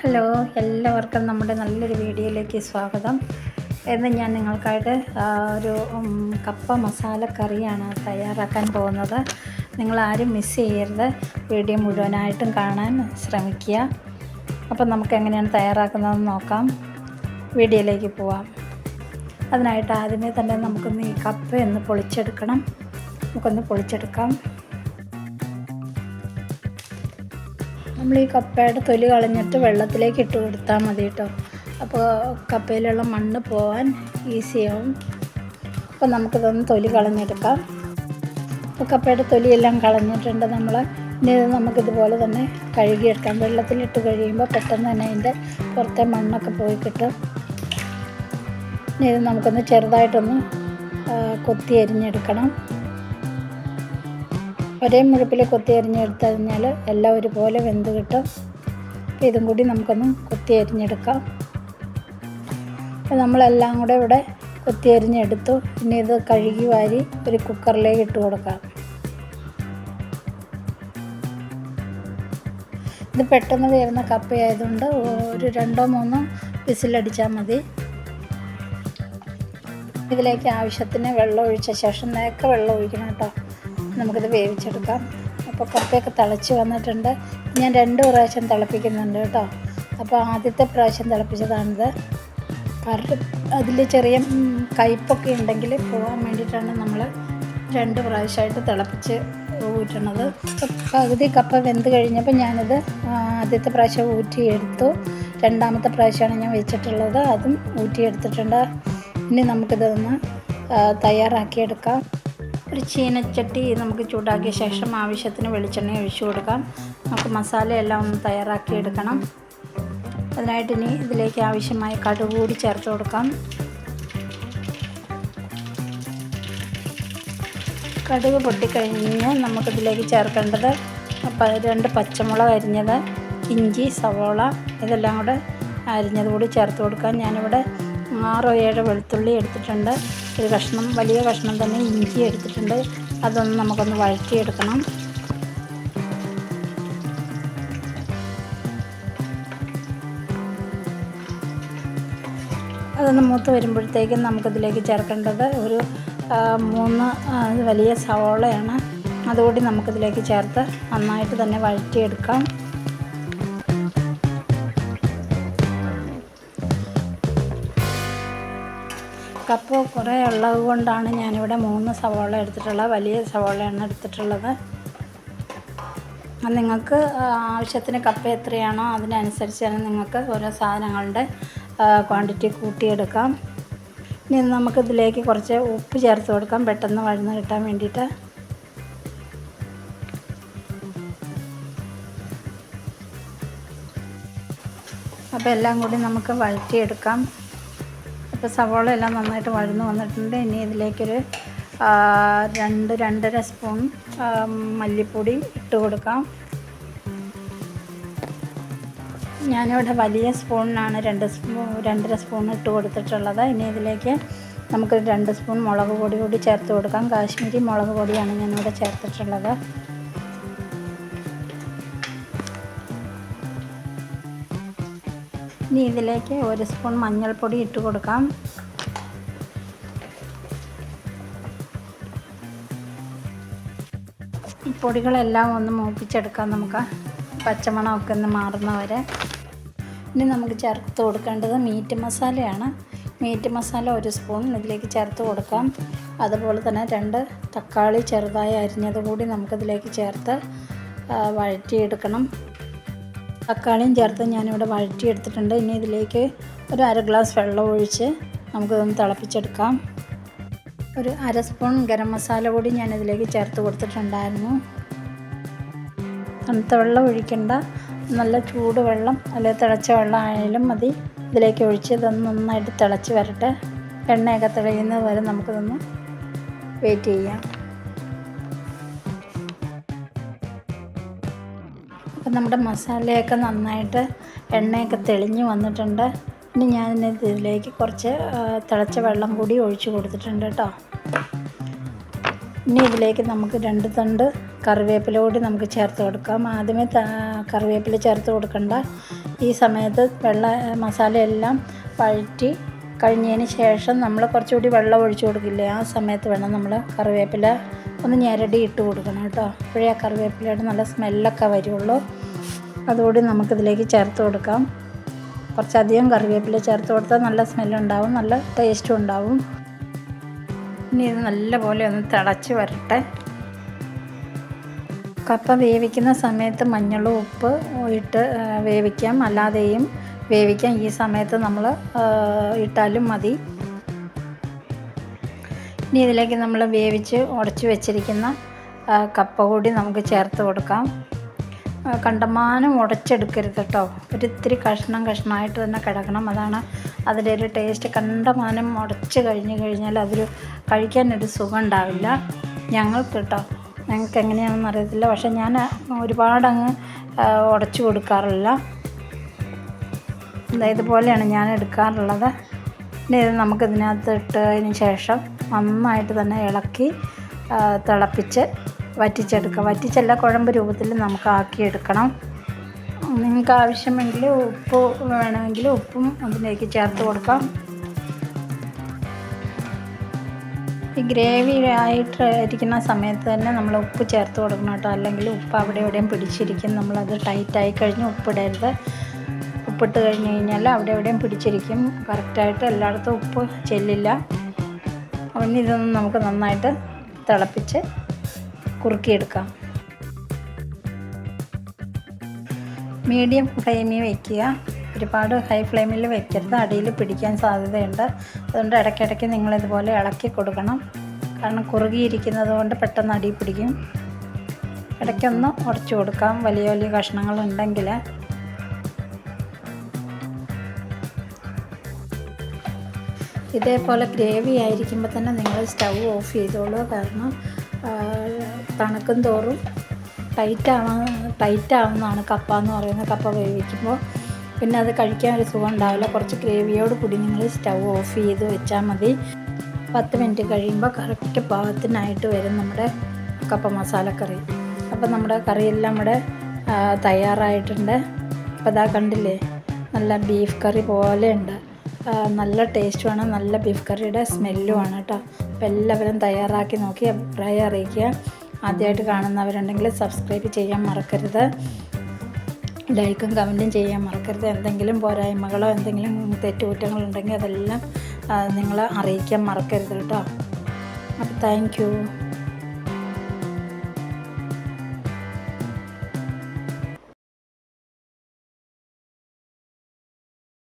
Hello എല്ലാവർക്കും നമ്മുടെ നല്ലൊരു വീഡിയോയിലേക്ക് സ്വാഗതം. ഇന്ന് ഞാൻ നിങ്ങൾക്കായിട്ട് ഒരു കപ്പ മസാല കറിയാണ് തയ്യാറാക്കാൻ പോകുന്നത്. നിങ്ങൾ ആരും മിസ് ചെയ്യരുത്. വീഡിയോ മുഴുവനായിട്ടും കാണാൻ ശ്രമിക്കുക. അപ്പം നമുക്ക് എങ്ങനെയാണ് തയ്യാറാക്കുന്നതെന്ന് നോക്കാം. വീഡിയോയിലേക്ക് പോവാം. അതിനായിട്ട് ആദ്യമേ തന്നെ നമുക്കൊന്ന് ഈ കപ്പ ഒന്ന് പൊളിച്ചെടുക്കണം. നമുക്കൊന്ന് പൊളിച്ചെടുക്കാം. നമ്മൾ ഈ കപ്പയുടെ തൊലി കളഞ്ഞിട്ട് വെള്ളത്തിലേക്ക് ഇട്ട് കൊടുത്താൽ മതി കേട്ടോ അപ്പോൾ കപ്പയിലുള്ള മണ്ണ് പോകാൻ ഈസിയാവും അപ്പോൾ നമുക്കിതൊന്ന് തൊലി കളഞ്ഞെടുക്കാം. അപ്പോൾ കപ്പയുടെ തൊലിയെല്ലാം കളഞ്ഞിട്ടുണ്ട് നമ്മൾ ഇനി നമുക്കിതുപോലെ തന്നെ കഴുകിയെടുക്കാം. വെള്ളത്തിലിട്ട് കഴിയുമ്പോൾ പെട്ടെന്ന് തന്നെ അതിന്റെ പുറത്തെ മണ്ണൊക്കെ പോയി കിട്ടും. ഇനി ഇത് നമുക്കൊന്ന് ചെറുതായിട്ടൊന്ന് കൊത്തി അരിഞ്ഞെടുക്കണം. ഒരേ മുഴുപ്പിൽ കൊത്തി അരിഞ്ഞെടുത്ത് കഴിഞ്ഞാൽ എല്ലാം ഒരുപോലെ വെന്ത് കിട്ടും. അപ്പോൾ ഇതും കൂടി നമുക്കൊന്ന് കൊത്തി അരിഞ്ഞെടുക്കാം. അപ്പോൾ നമ്മളെല്ലാം കൂടെ ഇവിടെ കൊത്തി അരിഞ്ഞെടുത്തു. ഇനി ഇത് കഴുകി വാരി ഒരു കുക്കറിലേക്ക് ഇട്ട് കൊടുക്കാം. ഇത് പെട്ടെന്ന് വേവുന്ന കപ്പയായതുകൊണ്ട് ഒരു രണ്ടോ മൂന്നോ വിസിലടിച്ചാൽ മതി. ഇതിലേക്ക് ആവശ്യത്തിന് വെള്ളം ഒഴിച്ച ശേഷം നേക്ക വെള്ളം ഒഴിക്കണം കേട്ടോ. നമുക്കിത് വേവിച്ചെടുക്കാം. അപ്പോൾ കപ്പയൊക്കെ തിളച്ച് വന്നിട്ടുണ്ട്. ഞാൻ രണ്ട് പ്രാവശ്യം തിളപ്പിക്കുന്നുണ്ട് കേട്ടോ. അപ്പോൾ ആദ്യത്തെ പ്രാവശ്യം തിളപ്പിച്ചതാണിത്. കാരണം അതിൽ ചെറിയ കയ്പൊക്കെ ഉണ്ടെങ്കിൽ പോകാൻ വേണ്ടിയിട്ടാണ് നമ്മൾ രണ്ട് പ്രാവശ്യമായിട്ട് തിളപ്പിച്ച് ഊറ്റണത്. പകുതി കപ്പ വെന്ത് കഴിഞ്ഞപ്പോൾ ഞാനിത് ആദ്യത്തെ പ്രാവശ്യം ഊറ്റിയെടുത്തു. രണ്ടാമത്തെ പ്രാവശ്യമാണ് ഞാൻ വെച്ചിട്ടുള്ളത്. അതും ഊറ്റിയെടുത്തിട്ടുണ്ട്. ഇനി നമുക്കിതൊന്ന് തയ്യാറാക്കിയെടുക്കാം. ഒരു ചീനച്ചട്ടി നമുക്ക് ചൂടാക്കിയ ശേഷം ആവശ്യത്തിന് വെളിച്ചെണ്ണ ഒഴിച്ചു കൊടുക്കാം. നമുക്ക് മസാലയെല്ലാം ഒന്ന് തയ്യാറാക്കി എടുക്കണം. അതിനായിട്ട് ഇനി ഇതിലേക്ക് ആവശ്യമായ കടുക് കൂടി ചേർത്ത് കൊടുക്കാം. കടുക് പൊട്ടിക്കഴിഞ്ഞ് നമുക്കിതിലേക്ക് ചേർക്കേണ്ടത് രണ്ട് പച്ചമുളക് അരിഞ്ഞത് ഇഞ്ചി സവോള ഇതെല്ലാം കൂടെ അരിഞ്ഞത് കൂടി ചേർത്ത് കൊടുക്കാം. ഞാനിവിടെ ആറോ ഏഴോ വെളുത്തുള്ളി എടുത്തിട്ടുണ്ട്. ഒരു കഷ്ണം വലിയ കഷ്ണം തന്നെ ഇഞ്ചി എടുത്തിട്ടുണ്ട്. അതൊന്ന് നമുക്കൊന്ന് വഴറ്റിയെടുക്കണം. അതൊന്ന് മൂത്ത് വരുമ്പോഴത്തേക്കും നമുക്കിതിലേക്ക് ചേർക്കേണ്ടത് ഒരു മൂന്ന് വലിയ സവോളയാണ്. അതുകൂടി നമുക്കിതിലേക്ക് ചേർത്ത് നന്നായിട്ട് തന്നെ വഴറ്റിയെടുക്കാം. കപ്പ് കുറേ ഉള്ളത് കൊണ്ടാണ് ഞാനിവിടെ മൂന്ന് സവോള എടുത്തിട്ടുള്ളത് വലിയ സവാളയാണ് എടുത്തിട്ടുള്ളത്. നിങ്ങൾക്ക് ആവശ്യത്തിന് കപ്പ എത്രയാണോ അതിനനുസരിച്ച് തന്നെ നിങ്ങൾക്ക് ഓരോ സാധനങ്ങളുടെ ക്വാണ്ടിറ്റി കൂട്ടിയെടുക്കാം. ഇനി നമുക്ക് ഇതിലേക്ക് കുറച്ച് ഉപ്പ് ചേർത്ത് കൊടുക്കാം പെട്ടെന്ന് വഴന്ന് കിട്ടാൻ വേണ്ടിയിട്ട്. അപ്പോൾ എല്ലാം കൂടി നമുക്ക് വഴറ്റിയെടുക്കാം. അപ്പോൾ സവോള എല്ലാം നന്നായിട്ട് വഴന്ന് വന്നിട്ടുണ്ട്. ഇനി ഇതിലേക്കൊരു രണ്ട് രണ്ടര സ്പൂൺ മല്ലിപ്പൊടി ഇട്ട് കൊടുക്കാം. ഞാനിവിടെ വലിയ സ്പൂണിനാണ് രണ്ട് സ്പൂൺ രണ്ടര സ്പൂൺ ഇട്ട് കൊടുത്തിട്ടുള്ളത്. ഇനി ഇതിലേക്ക് നമുക്ക് രണ്ട് സ്പൂൺ മുളക് പൊടി കൂടി ചേർത്ത് കൊടുക്കാം. കാശ്മീരി മുളക് പൊടിയാണ് ഞാനിവിടെ ചേർത്തിട്ടുള്ളത്. ഇനി ഇതിലേക്ക് ഒരു സ്പൂൺ മഞ്ഞൾപ്പൊടി ഇട്ട് കൊടുക്കാം. ഈ പൊടികളെല്ലാം ഒന്ന് മൂപ്പിച്ചെടുക്കാം നമുക്ക്. പച്ചമണമൊക്കെ ഒന്ന് മാറുന്നവരെ. ഇനി നമുക്ക് ചേർത്ത് കൊടുക്കേണ്ടത് മീറ്റ് മസാലയാണ്. മീറ്റ് മസാല ഒരു സ്പൂൺ ഇതിലേക്ക് ചേർത്ത് കൊടുക്കാം. അതുപോലെ തന്നെ രണ്ട് തക്കാളി ചെറുതായി അരിഞ്ഞത് കൂടി നമുക്കിതിലേക്ക് ചേർത്ത് വഴറ്റിയെടുക്കണം. തക്കാളിയും ചേർത്ത് ഞാനിവിടെ വഴറ്റിയെടുത്തിട്ടുണ്ട്. ഇനി ഇതിലേക്ക് ഒരു അര ഗ്ലാസ് വെള്ളം ഒഴിച്ച് നമുക്കിതൊന്ന് തിളപ്പിച്ചെടുക്കാം. ഒരു അര സ്പൂൺ ഗരം മസാല കൂടി ഞാൻ ഇതിലേക്ക് ചേർത്ത് കൊടുത്തിട്ടുണ്ടായിരുന്നു. തണുത്ത വെള്ളം ഒഴിക്കേണ്ട. നല്ല ചൂട് വെള്ളം അല്ലെങ്കിൽ തിളച്ച വെള്ളം ആയാലും മതി. ഇതിലേക്ക് ഒഴിച്ച് ഇതൊന്ന് നന്നായിട്ട് തിളച്ച് വരട്ടെ. എണ്ണയൊക്കെ തിളയുന്നത് വരെ നമുക്കിതൊന്ന് വെയിറ്റ് ചെയ്യാം. അപ്പം നമ്മുടെ മസാലയൊക്കെ നന്നായിട്ട് എണ്ണയൊക്കെ തെളിഞ്ഞ് വന്നിട്ടുണ്ട്. ഇനി ഞാൻ ഇതിലേക്ക് കുറച്ച് തിളച്ച വെള്ളം കൂടി ഒഴിച്ചു കൊടുത്തിട്ടുണ്ട് കേട്ടോ. ഇനി ഇതിലേക്ക് നമുക്ക് രണ്ട് തണ്ട് കറിവേപ്പില കൂടി നമുക്ക് ചേർത്ത് കൊടുക്കാം. ആദ്യമേ കറിവേപ്പില ചേർത്ത് കൊടുക്കണ്ട. ഈ സമയത്ത് വെള്ള മസാലയെല്ലാം വഴറ്റി കഴിഞ്ഞതിന് ശേഷം നമ്മൾ കുറച്ചുകൂടി വെള്ളം ഒഴിച്ചു കൊടുക്കില്ലേ? ആ സമയത്ത് വേണം നമ്മൾ കറിവേപ്പില ഒന്ന് ഞെരടി ഇട്ട് കൊടുക്കണം കേട്ടോ. അപ്പോഴേ ആ കറിവേപ്പിലയുടെ നല്ല സ്മെല്ലൊക്കെ വരുള്ളൂ. അതുകൂടി നമുക്കിതിലേക്ക് ചേർത്ത് കൊടുക്കാം. കുറച്ചധികം കറിവേപ്പില ചേർത്ത് കൊടുത്താൽ നല്ല സ്മെല്ലുണ്ടാവും നല്ല ടേസ്റ്റും ഉണ്ടാവും. ഇനി ഇത് നല്ലപോലെ ഒന്ന് തിളച്ച് വരട്ടെ. കപ്പ വേവിക്കുന്ന സമയത്ത് മഞ്ഞളും ഉപ്പ് ഇട്ട് വേവിക്കാം. അല്ലാതെയും വേവിക്കാം. ഈ സമയത്ത് നമ്മൾ ഇട്ടാലും മതി. ഇനി ഇതിലേക്ക് നമ്മൾ വേവിച്ച് ഉടച്ച് വെച്ചിരിക്കുന്ന കപ്പ കൂടി നമുക്ക് ചേർത്ത് കൊടുക്കാം. കണ്ടമാനം ഉടച്ചെടുക്കരുത് കേട്ടോ ഒരിത്തിരി കഷ്ണം കഷ്ണമായിട്ട് തന്നെ കിടക്കണം. അതാണ് അതിന്റെ ഒരു ടേസ്റ്റ് കണ്ടമാനം ഉടച്ച് കഴിഞ്ഞ് കഴിഞ്ഞാൽ അതൊരു കഴിക്കാനൊരു സുഖം ഉണ്ടാവില്ല ഞങ്ങൾക്ക് കേട്ടോ ഞങ്ങൾക്ക് എങ്ങനെയാണെന്ന് അറിയത്തില്ല. പക്ഷേ ഞാൻ ഒരുപാടങ്ങ് ഉടച്ചു കൊടുക്കാറില്ല. ഇതുപോലെയാണ് ഞാൻ എടുക്കാറുള്ളത്. ഇനി ഇത് നമുക്കിതിനകത്ത് ഇട്ടതിന് ശേഷം നന്നായിട്ട് തന്നെ ഇളക്കി തിളപ്പിച്ച് വറ്റിച്ചെടുക്കുക. വറ്റിച്ചല്ല കുഴമ്പ് രൂപത്തിൽ നമുക്ക് ആക്കിയെടുക്കണം. നിങ്ങൾക്ക് ആവശ്യമെങ്കിൽ ഉപ്പ് വേണമെങ്കിൽ ഉപ്പും അതിലേക്ക് ചേർത്ത് കൊടുക്കാം. ഈ ഗ്രേവി ആയിട്ട് ഇരിക്കുന്ന സമയത്ത് തന്നെ നമ്മൾ ഉപ്പ് ചേർത്ത് കൊടുക്കണം കേട്ടോ. അല്ലെങ്കിൽ ഉപ്പ് അവിടെ എവിടെയും പിടിച്ചിരിക്കും. നമ്മളത് ടൈറ്റായി കഴിഞ്ഞ് ഉപ്പിടരുത് ഉപ്പിട്ട് കഴിഞ്ഞ് കഴിഞ്ഞാൽ അവിടെ എവിടെയും പിടിച്ചിരിക്കും. കറക്റ്റായിട്ട് എല്ലായിടത്തും ഉപ്പ് ചെല്ലില്ല. അപ്പം ഇതൊന്ന് നമുക്ക് നന്നായിട്ട് തിളപ്പിച്ച് കുറുക്കിയെടുക്കാം. മീഡിയം ഫ്ലെയിമിൽ വയ്ക്കുക ഒരുപാട് ഹൈ ഫ്ലെയിമിൽ വയ്ക്കരുത് അടിയിൽ പിടിക്കാൻ സാധ്യതയുണ്ട്. അതുകൊണ്ട് ഇടയ്ക്കിടയ്ക്ക് നിങ്ങളിതുപോലെ ഇളക്കി കൊടുക്കണം. കാരണം കുറുകിയിരിക്കുന്നത് കൊണ്ട് പെട്ടെന്ന് അടി പിടിക്കും. ഇടയ്ക്കൊന്ന് ഉടച്ചു കൊടുക്കാം. വലിയ വലിയ കഷ്ണങ്ങളുണ്ടെങ്കിൽ ഇതേപോലെ ഗ്രേവി ആയിരിക്കുമ്പോൾ തന്നെ നിങ്ങൾ സ്റ്റൗ ഓഫ് ചെയ്തോളൂ. കാരണം തണുക്കും തോറും ടൈറ്റ് ടൈറ്റാവുന്നതാണ് കപ്പ എന്ന് പറയുന്നത് കപ്പ വേവിക്കുമ്പോൾ പിന്നെ അത് കഴിക്കാൻ ഒരു സുഖം ഉണ്ടാവില്ല. കുറച്ച് ഗ്രേവിയോട് കൂടി നിങ്ങൾ സ്റ്റൗ ഓഫ് ചെയ്ത് വെച്ചാൽ മതി. പത്ത് മിനിറ്റ് കഴിയുമ്പോൾ കറക്റ്റ് പാകത്തിനായിട്ട് വരും നമ്മുടെ കപ്പ മസാലക്കറി അപ്പോൾ നമ്മുടെ കറിയെല്ലാം ഇവിടെ തയ്യാറായിട്ടുണ്ട്. അപ്പോൾ അതാ കണ്ടില്ലേ? നല്ല ബീഫ് കറി പോലെ ഉണ്ട്. നല്ല ടേസ്റ്റുമാണ് നല്ല ബീഫ് കറിയുടെ സ്മെല്ലുമാണ് കേട്ടോ അപ്പോൾ എല്ലാവരും തയ്യാറാക്കി നോക്കി അഭിപ്രായം അറിയിക്കുക. ആദ്യമായിട്ട് കാണുന്നവരുണ്ടെങ്കിൽ സബ്സ്ക്രൈബ് ചെയ്യാൻ മറക്കരുത്. ലൈക്കും കമന്റും ചെയ്യാൻ മറക്കരുത്. എന്തെങ്കിലും പോരായ്മകളോ എന്തെങ്കിലും തെറ്റുകുറ്റങ്ങളുണ്ടെങ്കിൽ അതെല്ലാം നിങ്ങൾ അറിയിക്കാൻ മറക്കരുത് കേട്ടോ അപ്പോൾ താങ്ക്